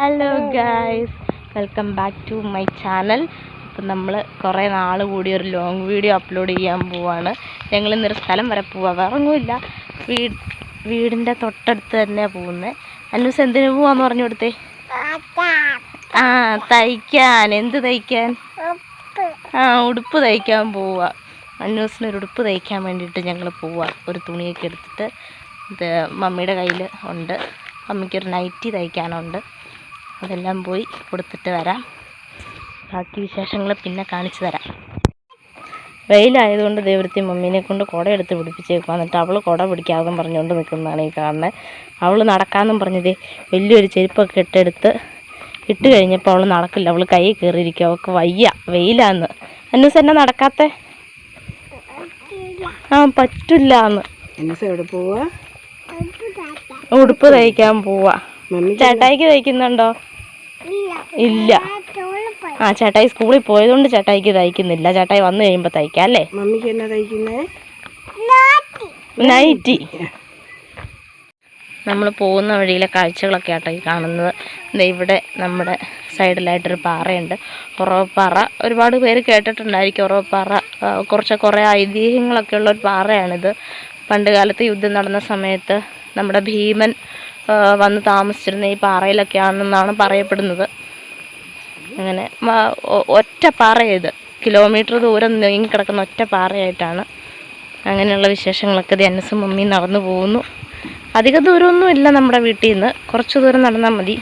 Hello guys welcome back to my channel അപ്പം നമ്മൾ കുറേ നാൾ കൂടി ഒരു ലോങ് വീഡിയോ അപ്ലോഡ് ചെയ്യാൻ പോവാണ്. ഞങ്ങൾ ഇന്നൊരു സ്ഥലം വരെ പോവാ. വേറെ ഒന്നുമില്ല വീട് വീടിന്റെ തൊട്ടടുത്ത് തന്നെയാണ് പോകുന്നത് അന്നൂസ് എന്തിനു പോവാന്ന് പറഞ്ഞു കൊടുത്തേ? ആ തയ്ക്കാൻ. എന്ത് തയ്ക്കാൻ? ആ ഉടുപ്പ് തയ്ക്കാൻ പോവാ. അന്നൂസിനൊരു ഉടുപ്പ് തയ്ക്കാൻ വേണ്ടിയിട്ട് ഞങ്ങൾ പോവാം. ഒരു തുണിയൊക്കെ എടുത്തിട്ട് ഇത് മമ്മിയുടെ കയ്യിൽ ഉണ്ട്. മമ്മിക്കൊരു നൈറ്റി തയ്ക്കാനുണ്ട്. അതെല്ലാം പോയി കൊടുത്തിട്ട് വരാം. ബാക്കി വിശേഷങ്ങൾ പിന്നെ കാണിച്ചു തരാം. വെയിലായതുകൊണ്ട് ദൈവത്തി മമ്മീനെ കൊണ്ട് കുട എടുത്ത് പിടിപ്പിച്ചേക്കുക എന്നിട്ട് അവൾ കുട പിടിക്കാതെ പറഞ്ഞുകൊണ്ട് നിൽക്കുന്നതാണ് ഈ കാണുന്നത് അവൾ നടക്കാമെന്നും പറഞ്ഞത് വലിയൊരു ചെരുപ്പൊക്കെ ഇട്ടെടുത്ത് ഇട്ട് കഴിഞ്ഞപ്പോൾ അവൾ നടക്കില്ല. അവൾ കൈ കയറിയിരിക്കും അവൾക്ക് വയ്യ. വെയിലാന്ന്. അന്നൂസ് എന്നെ നടക്കാത്ത? ആ പറ്റില്ല എന്ന് ഉടുപ്പ് തയ്ക്കാൻ പോവാ. ചേട്ടായിക്ക് തയ്ക്കുന്നുണ്ടോ ഇല്ല. ആ ചേട്ടായി സ്കൂളിൽ പോയതുകൊണ്ട് ചേട്ടായിക്ക് തയ്ക്കുന്നില്ല. ചേട്ടായി വന്നു കഴിയുമ്പോൾ തയ്ക്കാം അല്ലേ? മമ്മിക്ക് എന്നാ തയ്ക്കുന്നേ? നൈറ്റി. നമ്മൾ പോകുന്ന വഴിയിലെ കാഴ്ചകളൊക്കെ ആട്ടോ ഈ കാണുന്നത്. ദേ ഇവിടെ നമ്മുടെ സൈഡിലായിട്ടൊരു പാറയുണ്ട്. ഉറവപ്പാറ. ഒരുപാട് പേര് കേട്ടിട്ടുണ്ടായിരിക്കും ഉറവപ്പാറ. കുറച്ച് കുറേ ഐതിഹ്യങ്ങളൊക്കെ ഉള്ള ഒരു പാറയാണിത്. പണ്ട് കാലത്ത് യുദ്ധം നടന്ന സമയത്ത് നമ്മുടെ ഭീമൻ വന്ന് താമസിച്ചിരുന്ന ഈ പാറയിലൊക്കെ ആണെന്നാണ് പറയപ്പെടുന്നത്. അങ്ങനെ ഒറ്റ പാറയത് കിലോമീറ്റർ ദൂരം നീങ്ങി കിടക്കുന്ന ഒറ്റ പാറയായിട്ടാണ് അങ്ങനെയുള്ള വിശേഷങ്ങളൊക്കെ ധ്യാനസും മമ്മി നടന്നു പോകുന്നു. അധിക ദൂരമൊന്നും ഇല്ല നമ്മുടെ വീട്ടിൽ നിന്ന്. കുറച്ച് ദൂരം നടന്നാൽ മതി.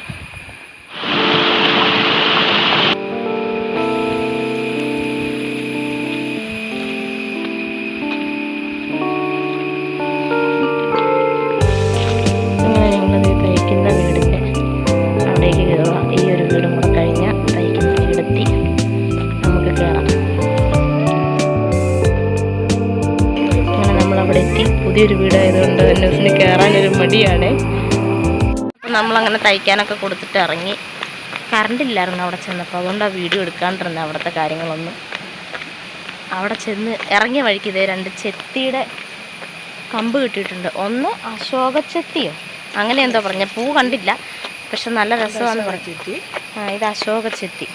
അവിടെ എത്തി പുതിയൊരു വീടായതുകൊണ്ട് ന്യൂസിന് കയറാനൊരു മടിയാണ്. അപ്പം നമ്മളങ്ങനെ തയ്ക്കാനൊക്കെ കൊടുത്തിട്ട് ഇറങ്ങി. കറണ്ട് ഇല്ലായിരുന്നു അവിടെ ചെന്നപ്പോൾ. അതുകൊണ്ട് ആ വീഡിയോ എടുക്കാണ്ടിരുന്നത് അവിടുത്തെ കാര്യങ്ങളൊന്നും. അവിടെ ചെന്ന് ഇറങ്ങിയ വഴിക്ക് ഇതേ രണ്ട് ചെത്തിയുടെ കമ്പ് കിട്ടിയിട്ടുണ്ട്. ഒന്ന് അശോക ചെത്തിയോ? അങ്ങനെ എന്തോ പറഞ്ഞ. പൂ കണ്ടില്ല. പക്ഷെ നല്ല രസമാണ് പറഞ്ഞു. ആ ഇത് അശോക ചെത്തി.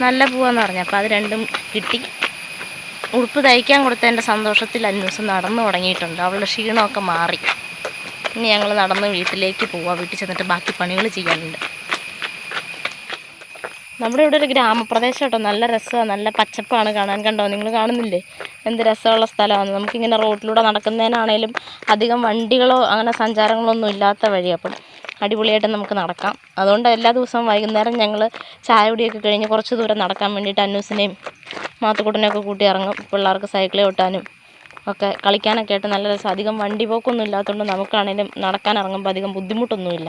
നല്ല പൂവാന്ന് പറഞ്ഞു. അപ്പോൾ അത് രണ്ടും കിട്ടി. ഉടുപ്പ് തയ്ക്കാൻ കൊടുത്തതിന്റെ സന്തോഷത്തിൽ അന്വേഷണം നടന്നു തുടങ്ങിയിട്ടുണ്ട്. അവളുടെ ക്ഷീണമൊക്കെ മാറി. ഇനി ഞങ്ങൾ നടന്ന് വീട്ടിലേക്ക് പോവാം. വീട്ടിൽ ചെന്നിട്ട് ബാക്കി പണികൾ ചെയ്യാനുണ്ട്. നമ്മുടെ ഇവിടെ ഒരു ഗ്രാമപ്രദേശം കേട്ടോ നല്ല രസമാണ് നല്ല പച്ചപ്പാണ് കാണാൻ. കണ്ടോ? നിങ്ങൾ കാണുന്നില്ലേ? എന്ത് രസമുള്ള സ്ഥലമാണ്. നമുക്കിങ്ങനെ റോഡിലൂടെ നടക്കുന്നതിനാണേലും അധികം വണ്ടികളോ അങ്ങനെ സഞ്ചാരങ്ങളോ ഒന്നും ഇല്ലാത്ത വഴി. അപ്പം അടിപൊളിയായിട്ട് നമുക്ക് നടക്കാം. അതുകൊണ്ട് എല്ലാ ദിവസവും വൈകുന്നേരം ഞങ്ങൾ ചായ കുടിയൊക്കെ കഴിഞ്ഞ് കുറച്ച് ദൂരം നടക്കാൻ വേണ്ടിയിട്ട് അന്നൂസിനെയും മാത്തുക്കുട്ടനെയൊക്കെ കൂട്ടി ഇറങ്ങും. പിള്ളേർക്ക് സൈക്കിൾ ഓട്ടാനും ഒക്കെ കളിക്കാനൊക്കെ ആയിട്ട് നല്ല രസം. അധികം വണ്ടി പോക്കൊന്നും ഇല്ലാത്തതുകൊണ്ട് നമുക്കാണേലും നടക്കാൻ ഇറങ്ങുമ്പോൾ അധികം ബുദ്ധിമുട്ടൊന്നുമില്ല.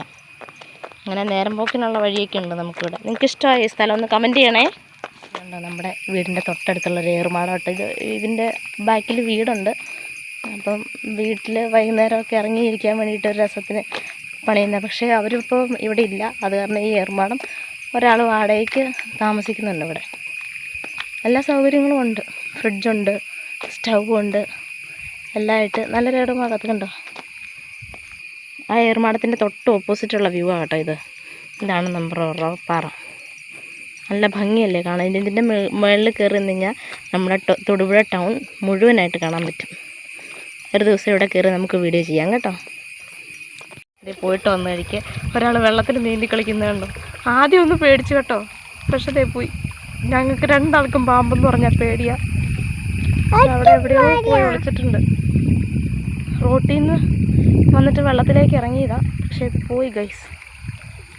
അങ്ങനെ നേരം പോക്കിനുള്ള വഴിയൊക്കെ ഉണ്ട് നമുക്കിവിടെ. നിങ്ങൾക്ക് ഇഷ്ടമായ ഈ സ്ഥലം ഒന്ന് കമന്റ് ചെയ്യണേ. നമ്മുടെ വീടിന്റെ തൊട്ടടുത്തുള്ള ഒരു ഏറുമാടോട്ട് ഇത് ഇതിന്റെ ബാക്കിൽ വീടുണ്ട്. അപ്പം വീട്ടിൽ വൈകുന്നേരമൊക്കെ ഇറങ്ങിയിരിക്കാൻ വേണ്ടിയിട്ട് ഒരു രസത്തിന് പണിയുന്നത് പക്ഷേ അവരിപ്പോൾ ഇവിടെ ഇല്ല. അത് കാരണം ഈ ഏറുമാടം ഒരാൾ വാടകയ്ക്ക് താമസിക്കുന്നുണ്ട് ഇവിടെ. എല്ലാ സൗകര്യങ്ങളും ഉണ്ട്. ഫ്രിഡ്ജുണ്ട് സ്റ്റൗ ഉണ്ട്. എല്ലാമായിട്ട് നല്ലൊരു ഏറുമാടത്ത് കണ്ടോ? ആ ഏർമാടത്തിന്റെ തൊട്ട് ഓപ്പോസിറ്റുള്ള വ്യൂ ആകട്ടോ കേട്ടോ ഇത്. ഇതാണ് നമ്മുടെ പാറ. നല്ല ഭംഗിയല്ലേ കാണാൻ. ഇതിന്റെ മുകളിൽ കയറി നിന്ന് കഴിഞ്ഞാൽ നമ്മുടെ തൊടുപുഴ ടൗൺ മുഴുവനായിട്ട് കാണാൻ പറ്റും. ഒരു ദിവസം ഇവിടെ കയറി നമുക്ക് വീഡിയോ ചെയ്യാം കേട്ടോ. ഇത് പോയിട്ട് വന്നു കഴിക്കുക ഒരാൾ വെള്ളത്തിൽ നീന്തി കളിക്കുന്നത് കണ്ടോ? ആദ്യം ഒന്ന് പേടിച്ചു കേട്ടോ. പക്ഷേ പോയി. ഞങ്ങൾക്ക് രണ്ടാൾക്കും പാമ്പെന്ന് പറഞ്ഞാൽ പേടിയാ. അവിടെ എവിടെയോ പോയി വിളിച്ചിട്ടുണ്ട് റോട്ടിൽ നിന്ന് വന്നിട്ട് വെള്ളത്തിലേക്ക് ഇറങ്ങിയതാ. പക്ഷേ പോയി ഗൈസ്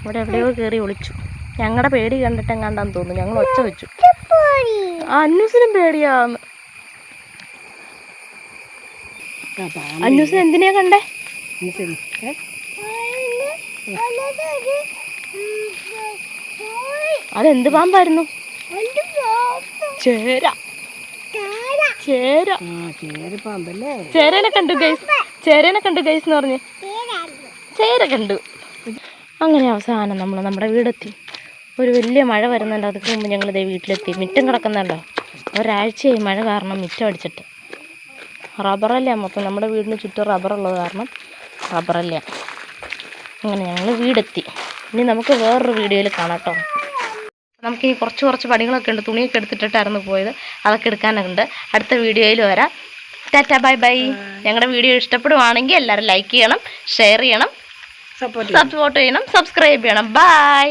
അവിടെ എവിടെയോ കയറി ഒളിച്ചു. ഞങ്ങളുടെ പേടി കണ്ടിട്ട് എങ്ങാണ്ടാന്ന് തോന്നുന്നു. ഞങ്ങൾ ഒച്ച വെച്ചു. ആ അന്നൂസിനും പേടിയാന്ന്. അന്നൂസിന് എന്തിനാ കണ്ടേ? അതെന്ത് പാമ്പായിരുന്നു? ചേര. ചേര. ചേരനെ കണ്ടു ഗൈസ്. ചേരനെ കണ്ടു ഗൈസ് എന്ന് പറഞ്ഞ്. ചേര കണ്ടു. അങ്ങനെ അവസാനം നമ്മൾ നമ്മുടെ വീടെത്തി. ഒരു വലിയ മഴ വരുന്നുണ്ട്. അതൊക്കെ മുമ്പ് ഞങ്ങൾ ഇതേ വീട്ടിലെത്തി. മിറ്റം കിടക്കുന്നുണ്ടോ ഒരാഴ്ചയായി മഴ കാരണം മിറ്റം അടിച്ചിട്ട്. റബ്ബറല്ലേ മൊത്തം നമ്മുടെ വീടിന് ചുറ്റും റബ്ബറുള്ളത് കാരണം റബ്ബറല്ലേ. അങ്ങനെ ഞങ്ങൾ വീടെത്തി. ഇനി നമുക്ക് വേറൊരു വീഡിയോയിൽ കാണാം കേട്ടോ. നമുക്ക് ഈ കുറച്ച് കുറച്ച് പണികളൊക്കെ ഉണ്ട്. തുണിയൊക്കെ എടുത്തിട്ടിട്ടായിരുന്നു പോയത്. അതൊക്കെ എടുക്കാനുണ്ട്. അടുത്ത വീഡിയോയിൽ വരാം. Tata bye bye. ഞങ്ങളുടെ വീഡിയോ ഇഷ്ടപ്പെടുവാണെങ്കിൽ എല്ലാവരും ലൈക്ക് ചെയ്യണം ഷെയർ ചെയ്യണം സപ്പോർട്ട് സപ്പോർട്ട് ചെയ്യണം സബ്സ്ക്രൈബ് ചെയ്യണം. ബൈ